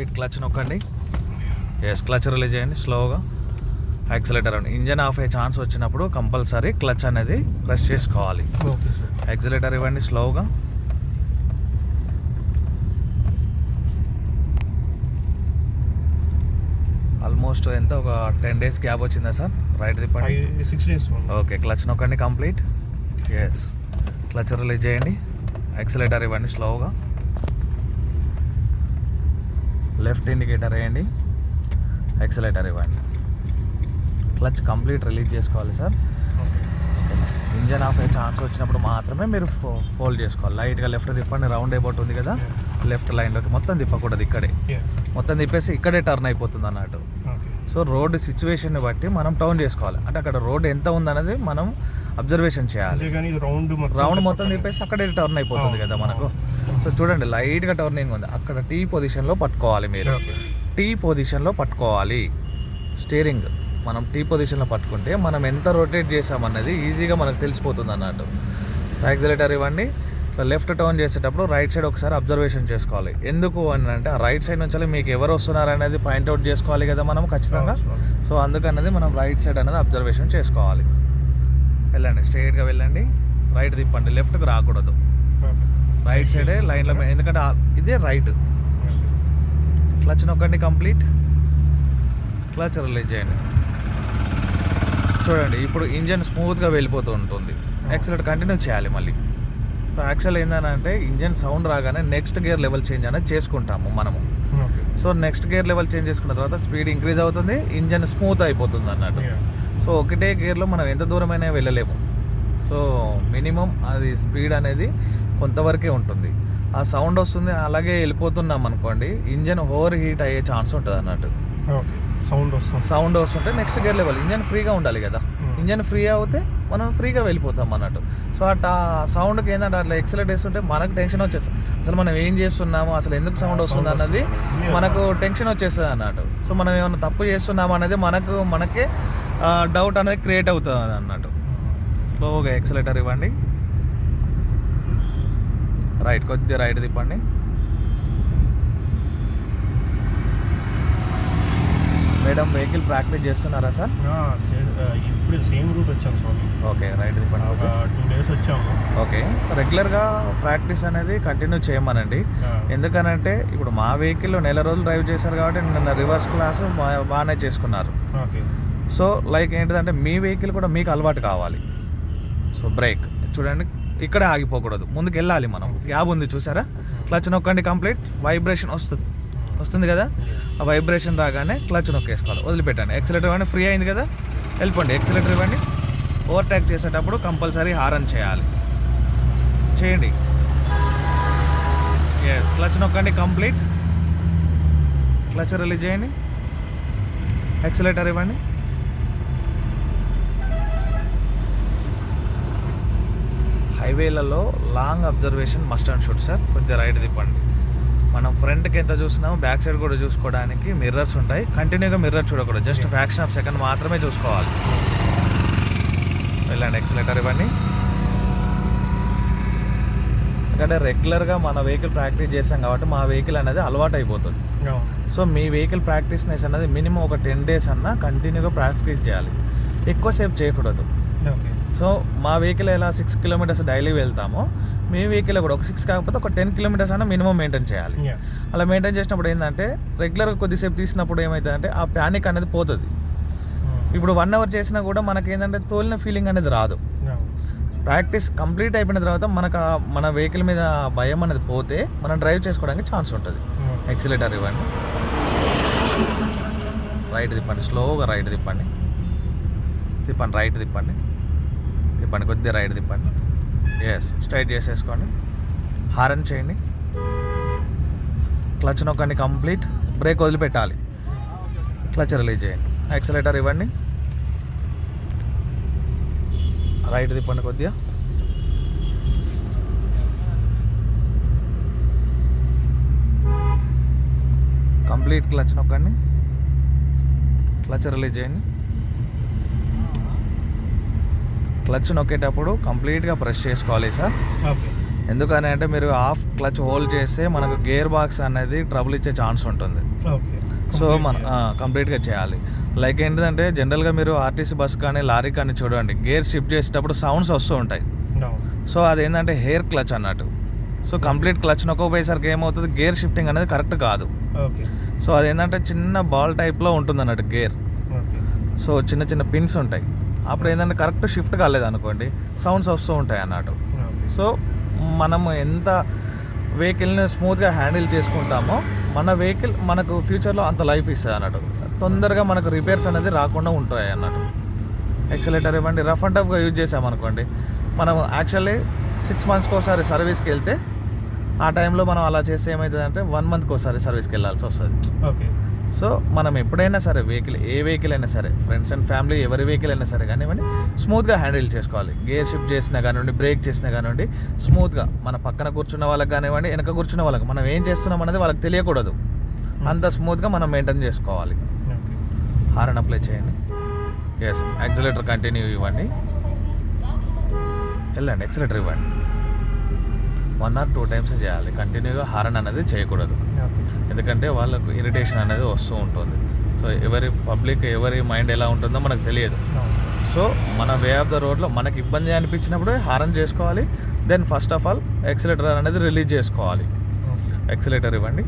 Complete clutch నొక్కండి. Yes clutch release చేయండి స్లోగా యాక్సిలేటర్ అండి. ఇంజన్ ఆఫ్ అయ్యే ఛాన్స్ వచ్చినప్పుడు కంపల్సరీ క్లచ్ అనేది ప్రెస్ చేసుకోవాలి. ఓకే సార్ యాక్సిలేటర్ ఇవ్వండి స్లోగా ఆల్మోస్ట్ ఎంత? ఒక టెన్ డేస్ గ్యాప్ వచ్చిందా సార్ రైట్ తిప్పండి సిక్స్ డేస్ ఓకే క్లచ్ నొక్కండి కంప్లీట్ ఎస్ క్లచ్ రిలీజ్ చేయండి. యాక్సిలేటర్ ఇవ్వండి స్లోగా లెఫ్ట్ ఇండికేటర్ వేయండి. యాక్సిలేటర్ ఇవ్వండి. క్లచ్ కంప్లీట్ రిలీజ్ చేసుకోవాలి సార్. ఇంజన్ ఆఫ్ అయ్యే ఛాన్స్ వచ్చినప్పుడు మాత్రమే మీరు ఫో ఫోల్డ్ చేసుకోవాలి. లైట్గా లెఫ్ట్ తిప్పండి రౌండ్ అయిపోట్ ఉంది కదా లెఫ్ట్ లైన్లోకి మొత్తం తిప్పకూడదు ఇక్కడే. మొత్తం తిప్పేసి ఇక్కడే టర్న్ అయిపోతుంది అన్నట్టు. సో రోడ్ సిచ్యువేషన్ని బట్టి మనం టర్న్ చేసుకోవాలి. అంటే అక్కడ రోడ్ ఎంత ఉందన్నది మనం అబ్జర్వేషన్ చేయాలి. రౌండ్ మొత్తం తిప్పేసి అక్కడే టర్న్ అయిపోతుంది కదా మనకు. సో చూడండి లైట్గా టర్నింగ్ ఉంది. అక్కడ టీ పొజిషన్లో పట్టుకోవాలి మీరు. టీ పొజిషన్లో పట్టుకోవాలి. స్టీరింగ్. మనం టీ పొజిషన్లో పట్టుకుంటే మనం ఎంత రొటేట్ చేసామన్నది ఈజీగా మనకు తెలిసిపోతుంది అన్నట్టు యాక్సిలేటర్ ఇవ్వండి. లెఫ్ట్ టర్న్ చేసేటప్పుడు రైట్ సైడ్ ఒకసారి అబ్జర్వేషన్ చేసుకోవాలి. ఎందుకు అని అంటే ఆ రైట్ సైడ్ నుంచి మీకు ఎవరు వస్తున్నారు అనేది పాయింట్అవుట్ చేసుకోవాలి కదా మనం ఖచ్చితంగా. సో అందుకన్నది మనం రైట్ సైడ్ అనేది అబ్జర్వేషన్ చేసుకోవాలి. వెళ్ళండి స్ట్రైట్గా వెళ్ళండి. రైట్ తిప్పండి లెఫ్ట్కి రాకూడదు. రైట్ సైడే లైన్లో ఎందుకంటే ఇదే రైట్ క్లచ్ నొక్కండి కంప్లీట్ క్లచ్ రిలీజ్ చేయండి. చూడండి ఇప్పుడు ఇంజన్ స్మూత్గా వెళ్ళిపోతూ ఉంటుంది. యాక్సిలేట్ కంటిన్యూ చేయాలి మళ్ళీ. సో యాక్చువల్ ఏంటంటే ఇంజన్ సౌండ్ రాగానే నెక్స్ట్ గేర్ లెవెల్ చేంజ్ అనేది చేసుకుంటాము మనము. So next gear level change చేసుకున్న తర్వాత స్పీడ్ ఇంక్రీజ్ అవుతుంది ఇంజన్ స్మూత్ అయిపోతుంది అన్నట్టు. సో ఒకటే గేర్లో మనం ఎంత దూరమైనా వెళ్ళలేము. సో మినిమం అది స్పీడ్ అనేది కొంతవరకే ఉంటుంది. ఆ సౌండ్ వస్తుంది అలాగే వెళ్ళిపోతున్నాం అనుకోండి ఇంజన్ ఓవర్ హీట్ అయ్యే ఛాన్స్ ఉంటుంది అన్నట్టు. ఓకే సౌండ్ వస్తుంది. సౌండ్ వస్తుంటే నెక్స్ట్ గేర్ లెవెల్ ఇంజన్ ఫ్రీగా ఉండాలి కదా. Hmm. ఇంజన్ ఫ్రీ అవుతే మనం ఫ్రీగా వెళ్ళిపోతాం అన్నట్టు. సో అట్లా సౌండ్కి ఏంటంటే అట్లా ఎక్సలెట్ వేస్తుంటే మనకు టెన్షన్ వచ్చేస్తుంది. అసలు మనం ఏం చేస్తున్నాము అసలు ఎందుకు సౌండ్ వస్తుంది అన్నది. మనకు టెన్షన్ వచ్చేస్తుంది అన్నట్టు. సో మనం ఏమైనా తప్పు చేస్తున్నాము అనేది మనకు మనకే డౌట్ అనేది క్రియేట్ అవుతుంది అన్నట్టు. స్లోగా ఎక్సలేటర్ ఇవ్వండి. రైట్ కొద్దిగా రైట్ తిప్పండి. మేడం వెహికల్ ప్రాక్టీస్ చేస్తున్నారా సార్ ఇప్పుడు సేమ్ రూట్ వచ్చాం స్వామి. ఓకే రైట్ తిప్పండి ఒక టూ డేస్ వచ్చాము. ఓకే రెగ్యులర్గా ప్రాక్టీస్ అనేది కంటిన్యూ చేయమనండి. ఎందుకనంటే ఇప్పుడు మా వెహికల్ నెల రోజులు డ్రైవ్ చేశారు కాబట్టి నిన్న రివర్స్ క్లాస్ బాగానే చేసుకున్నారు. ఓకే సో లైక్ ఏంటిదంటే మీ వెహికల్ కూడా మీకు అలవాటు కావాలి. So brake. చూడండి ఇక్కడే ఆగిపోకూడదు. ముందుకు వెళ్ళాలి మనం. యాబ్ ఉంది చూసారా? క్లచ్ నొక్కండి కంప్లీట్. వైబ్రేషన్ వస్తుంది. వస్తుంది కదా? ఆ వైబ్రేషన్ రాగానే క్లచ్ నొక్కేసుకోవాలి. వదిలిపెట్టండి. ఎక్సిలేటర్ ఇవ్వండి. ఫ్రీ అయింది కదా? వెళ్ళిపోండి. ఎక్సిలేటర్ ఇవ్వండి. ఓవర్టేక్ చేసేటప్పుడు కంపల్సరీ హారన్ చేయాలి. చేయండి. ఎస్ క్లచ్ నొక్కండి. కంప్లీట్. క్లచ్ రిలీజ్ చేయండి. ఎక్సిలేటర్ ఇవ్వండి. హైవేలలో long observation must and should sir. కొద్దిగా రైట్ తిప్పండి. మనం ఫ్రంట్కి ఎంత చూసినామో బ్యాక్ సైడ్ కూడా చూసుకోవడానికి మిర్రర్స్ ఉంటాయి. కంటిన్యూగా మిర్రర్ చూడకూడదు. జస్ట్ ఫ్యాక్షన్ ఆఫ్ సెకండ్ మాత్రమే చూసుకోవాలి. వెళ్ళండి ఎక్సలేటర్ ఇవ్వండి. ఎందుకంటే రెగ్యులర్గా మన వెహికల్ ప్రాక్టీస్ చేస్తాం కాబట్టి మా వెహికల్ అనేది అలవాటు అయిపోతుంది. సో మీ వెహికల్ ప్రాక్టీస్నెస్ అనేది మినిమం ఒక టెన్ డేస్ అన్నా కంటిన్యూగా ప్రాక్టీస్ చేయాలి. ఎక్కువసేపు చేయకూడదు. ఓకే సో మా వెహికల్ ఎలా సిక్స్ కిలోమీటర్స్ డైలీ వెళ్తామో మీ వెహికల్ కూడా ఒక సిక్స్ కాకపోతే ఒక టెన్ కిలోమీటర్స్ అయినా మినిమం మెయింటైన్ చేయాలి. అలా మెయింటైన్ చేసినప్పుడు ఏంటంటే రెగ్యులర్గా కొద్దిసేపు తీసినప్పుడు ఏమవుతుందంటే ఆ ప్యానిక్ అనేది పోతుంది. ఇప్పుడు వన్ అవర్ చేసినా కూడా మనకి ఏంటంటే తోలిన ఫీలింగ్ అనేది రాదు. ప్రాక్టీస్ కంప్లీట్ అయిపోయిన తర్వాత మనకు ఆ మన వెహికల్ మీద భయం అనేది పోతే మనం డ్రైవ్ చేసుకోవడానికి ఛాన్స్ ఉంటుంది. ఎక్సిలేటర్ ఇవ్వండి. రైట్ తిప్పండి. స్లోగా రైట్ తిప్పండి. తిప్పండి రైట్ తిప్పండి. తిప్పండి కొద్దిగా రైట్ తిప్పండి ఎస్ స్ట్రైట్ చేసేసుకోండి హారన్ చేయండి. క్లచ్ నొక్కండి కంప్లీట్ బ్రేక్ వదిలిపెట్టాలి. క్లచ్ రిలీజ్ చేయండి. యాక్సిలేటర్ ఇవ్వండి. రైట్ తిప్పండి కొద్దిగా. కంప్లీట్ క్లచ్ నొక్కండి. క్లచ్ రిలీజ్ చేయండి. క్లచ్ నొక్కేటప్పుడు కంప్లీట్గా ప్రెస్ చేసుకోవాలి సార్. ఎందుకని అంటే మీరు హాఫ్ క్లచ్ హోల్డ్ చేస్తే మనకు గేర్ బాక్స్ అనేది ట్రబుల్ ఇచ్చే ఛాన్స్ ఉంటుంది. సో మన కంప్లీట్గా చేయాలి. లైక్ ఏంటిదంటే జనరల్గా మీరు ఆర్టీసీ బస్ కానీ లారీ కానీ చూడండి. గేర్ షిఫ్ట్ చేసేటప్పుడు సౌండ్స్ వస్తూ ఉంటాయి. సో అదేంటంటే హెయిర్ క్లచ్ అన్నట్టు. సో కంప్లీట్ క్లచ్ నొక్కపోయేసరికి ఏమవుతుంది? గేర్ షిఫ్టింగ్ అనేది కరెక్ట్ కాదు. సో అదేంటంటే చిన్న బాల్ టైప్లో ఉంటుంది అన్నట్టు గేర్ సో చిన్న చిన్న పిన్స్ ఉంటాయి. అప్పుడు ఏంటంటే కరెక్ట్ షిఫ్ట్ కాలేదు అనుకోండి సౌండ్స్ వస్తూ ఉంటాయి అన్నట్టు. సో మనం ఎంత వెహికల్ని స్మూత్గా హ్యాండిల్ చేసుకుంటామో మన వెహికల్ మనకు ఫ్యూచర్లో అంత లైఫ్ ఇస్తుంది అన్నట్టు. తొందరగా మనకు రిపేర్స్ అనేది రాకుండా ఉంటాయి అన్నట్టు. ఎక్సలేటర్ ఇవ్వండి రఫ్ అండ్ టఫ్గా యూజ్ చేసామనుకోండి మనం యాక్చువల్లీ సిక్స్ మంత్స్కి ఒకసారి సర్వీస్కి వెళ్తే ఆ టైంలో మనం అలా చేస్తే ఏమవుతుందంటే వన్ మంత్కి ఒకసారి సర్వీస్కి వెళ్ళాల్సి వస్తుంది. ఓకే. సో మనం ఎప్పుడైనా సరే వెహికల్ ఏ వెహికల్ అయినా సరే ఫ్రెండ్స్ అండ్ ఫ్యామిలీ ఎవరి వెహికల్ అయినా సరే కానివ్వండి స్మూత్గా హ్యాండిల్ చేసుకోవాలి. గేర్ షిఫ్ట్ చేసినా కానివ్వండి బ్రేక్ చేసినా కానివ్వండి స్మూత్గా మన పక్కన కూర్చున్న వాళ్ళకి కానివ్వండి వెనక కూర్చున్న వాళ్ళకి మనం ఏం చేస్తున్నాం అనేది వాళ్ళకి తెలియకూడదు. అంత స్మూత్గా మనం మెయింటైన్ చేసుకోవాలి. హారన్ అప్లై చేయండి. ఎస్ యాక్సిలేటర్ కంటిన్యూ ఇవ్వండి. వెళ్ళండి యాక్సిలేటర్ ఇవ్వండి. వన్ ఆర్ టూ టైమ్స్ చేయాలి. కంటిన్యూగా హారన్ అనేది చేయకూడదు. ఎందుకంటే వాళ్ళకు ఇరిటేషన్ అనేది వస్తూ ఉంటుంది. సో ఎవరి పబ్లిక్ ఎవరి మైండ్ ఎలా ఉంటుందో మనకు తెలియదు. సో మన వే ఆఫ్ ద రోడ్లో మనకి ఇబ్బంది అనిపించినప్పుడు హారన్ చేసుకోవాలి. Then first of all accelerator అనేది రిలీజ్ చేసుకోవాలి. ఎక్సిలేటర్ ఇవ్వండి.